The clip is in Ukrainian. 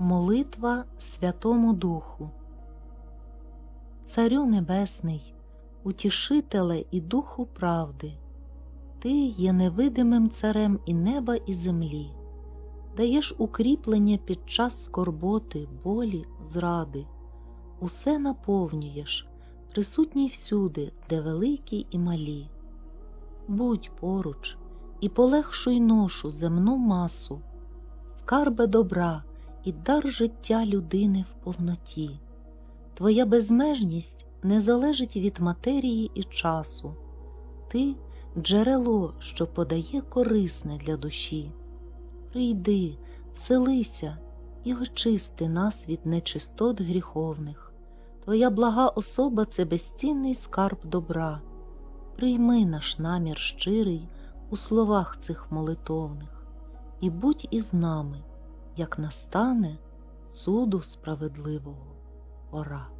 Молитва Святому Духу. Царю Небесний, утішителе і духу правди, Ти є невидимим царем і неба, і землі, даєш укріплення під час скорботи, болі, зради, усе наповнюєш, присутній всюди, де великі і малі. Будь поруч і полегшуй ношу земну масу, скарбе добра і дар життя людини в повноті. Твоя безмежність не залежить від матерії і часу. Ти джерело, що подає корисне для душі. Прийди, вселися і очисти нас від нечистот гріховних. Твоя блага особа це безцінний скарб добра. Прийми наш намір щирий у словах цих молитовних, і будь із нами, як настане суду справедливого пора.